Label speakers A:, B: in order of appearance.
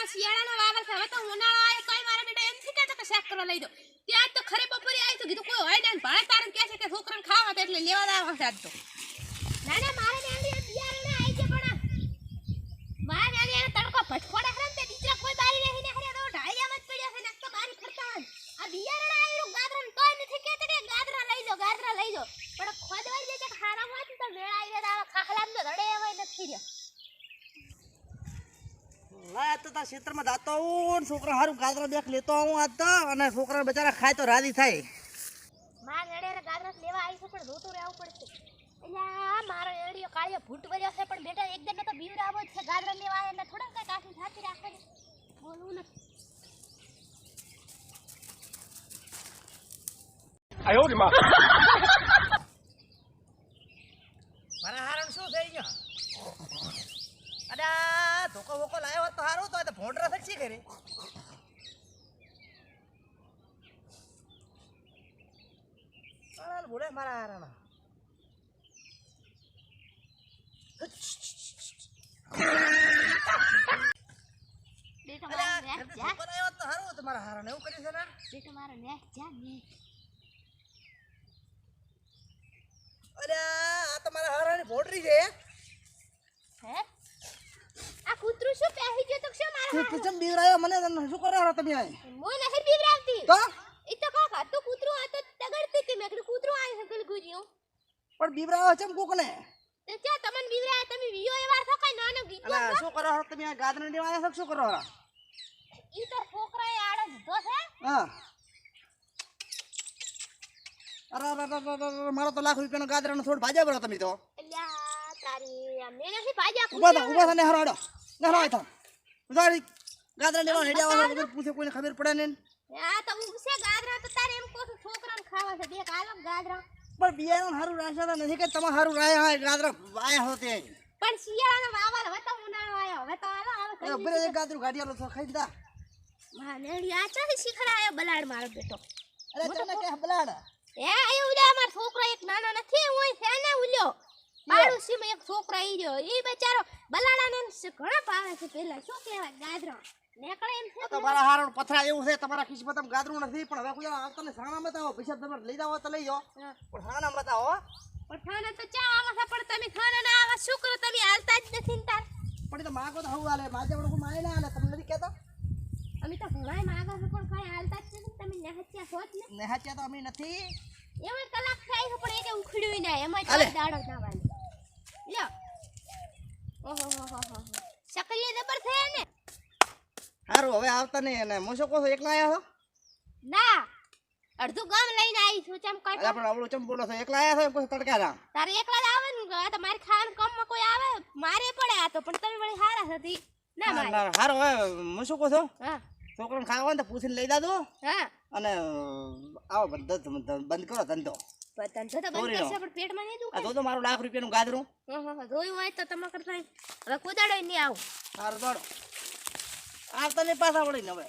A: પણ શિયાળાનો વાવર મારા એમ કે શેક કરવા લઈ દો ત્યાં તો ખરે બપોરે આવી તો કોઈ હોય ને ભાણે કહે છે કે છોકરાને ખાવા એટલે લેવા તો.
B: ના ના, મારે તડકો ભટકોડા
C: લાય હારું ગાદરા બેક લેતો આવું આજ અને છોકરા બચારા ખાય તો રાજી થાય.
B: માર એડે ગાદરા લેવા આવી છે પણ જોતું રહેવું પડશે. અહીંયા મારો એડિયો કાળિયો ભૂટ ભર્યો પણ બેટા એક તો બીવર આવો છે ગાદરા લેવા એને થોડા કઈ કાઠી સાચી રાખે બોલવું
C: મારા હારણ શું થઈ ગયો? અરે આ ધોકો વોકો લાવ્યો હોત તો સારું તો તો ભોંડરા થકી કરે અરે બોલે મારા હારણ
B: બેટા
C: અરે આ
B: નેસ
C: ધોકો
B: જા
C: લાવ્યો તો સારું હતું મારા હારણ એવું કરી છે ને?
B: બેટા મારો જા ને.
C: અરે આ તો મારા હારણ ભોંડરી છે
B: હે આ કૂતરું શું પહેરી ગયો તો
C: ચમ બીવરાયો મને શું કરો છો તમે અહીં
B: મોય નથી બીવરાવતી
C: તો?
B: ઈ તો કાકા તો કૂતરો આ તો તગડતી કે મેં કીધું કૂતરું આવી છે ગલગુજીઓ
C: પણ બીવરાયો ચમ કોકને?
B: તે ચા તમને બીવરાય તમે વિયો એવા છો કઈ નાનો ગીતો?
C: અલા શું કરો તમે આ લેવા આવ્યા શું કરો
B: ઈ તો છોકરાએ આડે દીધો છે.
C: હા. અરે અરે મારો તો લાખ રૂપિયાનો ગાદરાનો થોડ ભાજ્યા બરો તમે તો.
B: અલ્યા તારી મેં નથી ભાજ્યા
C: ઊભા થા ઊભા થા ને હરો હડો. ને હરો ગાદરા લેવા હેડ્યા આવો વગર પૂછે કોઈને ખબર પડે ને.
B: આ તો પૂછે ગાદરા તો તારે એમ છું છોકરાને ખાવા છે. દેખ આલો ગાદરા.
C: પણ બિયારણ હારું રાખ્યા તો નથી કે તમે હારું રાયા હોય ગાદરા વાયા હો તે
B: પણ શિયાળાનો વાવર હવે તો ઉનાળો આવ્યો. હવે તો આલો
C: એ
B: આવે
C: ઉભરે એક ગાદરું ગાડિયાલો તો ખાઈ દા
B: હા નેડી આ ચાથી શીખડાયો બલાડ મારો બેટો?
C: અરે તને કે બલાડ?
B: એ આયો ઉલ્યા માર છોકરો એક નાનો નથી હું છે ને ઉલ્યો. પાડું સીમ એક છોકરો ઈ રહ્યો. ઈ બચારો બલાડાને ઘણા પાવે છે પેલા. શું કહેવાય? ગાદરો. નેકળે એમ છે
C: તમારા હારણ પથરા એવું છે. તમારા ખિસ્સામાં તમે ગાદરું નથી. પણ હવે કુજા આવતા સાણા બતાવો પૈસા તમે લઈ જાવ તો લઈ જાઓ. પણ સાણા બતાવો
B: પણ થાને તો ચા આવા છે પણ તમે ખાના ના આવા. શું કરો? તમે હાલતા જ નથી ને તાર.
C: પણ તો માગો તો હું હાલે? માજે પણ માય ના હાલે? તમને નથી કહેતો?
B: અમે તો ઘણાય માગો છે પણ કઈ હાલતા જ નથી તમે નેહચ્યા હોત ને
C: ને. હાચ્યા તો અમે નથી.
B: એમાં કલાક થાય છે પણ એને ઉખડ્યું ના. એમાં દાડો ના હો જબર થયા ને?
C: સારું હવે આવતા નહીં અને કહું છું એકલા આવ્યા છો?
B: ના અડધું ગામ લઈને આવી છું ચમ
C: અરે
B: કાઢો
C: પણ આવડું ચમ બોલો છો? એકલા આવ્યા છો તડકા
B: તારે એકલા જ આવે ને? તો મારે ખાવાનું કામમાં કોઈ આવે? મારે પડે આ તો પણ તમે વળી હારા હતી ના મારે.
C: હારો હવે હું શું
B: હા.
C: છોકરાને ખાવા હોય ને તો પૂછીને લઈ દાદો
B: હા.
C: અને આવો બધો બંધ કરો ધંધો.
B: પણ ધંધો તો બંધ. કરશે પણ પેટમાં નહીં દુખે
C: તો તો મારું લાખ રૂપિયાનું ગાદરું.
B: હા હા હા જોયું હોય તો તમે કરતા હવે કુદાડો નહીં આવું.
C: સારું દોડો. આવતા નહીં પાછા વળીને હવે.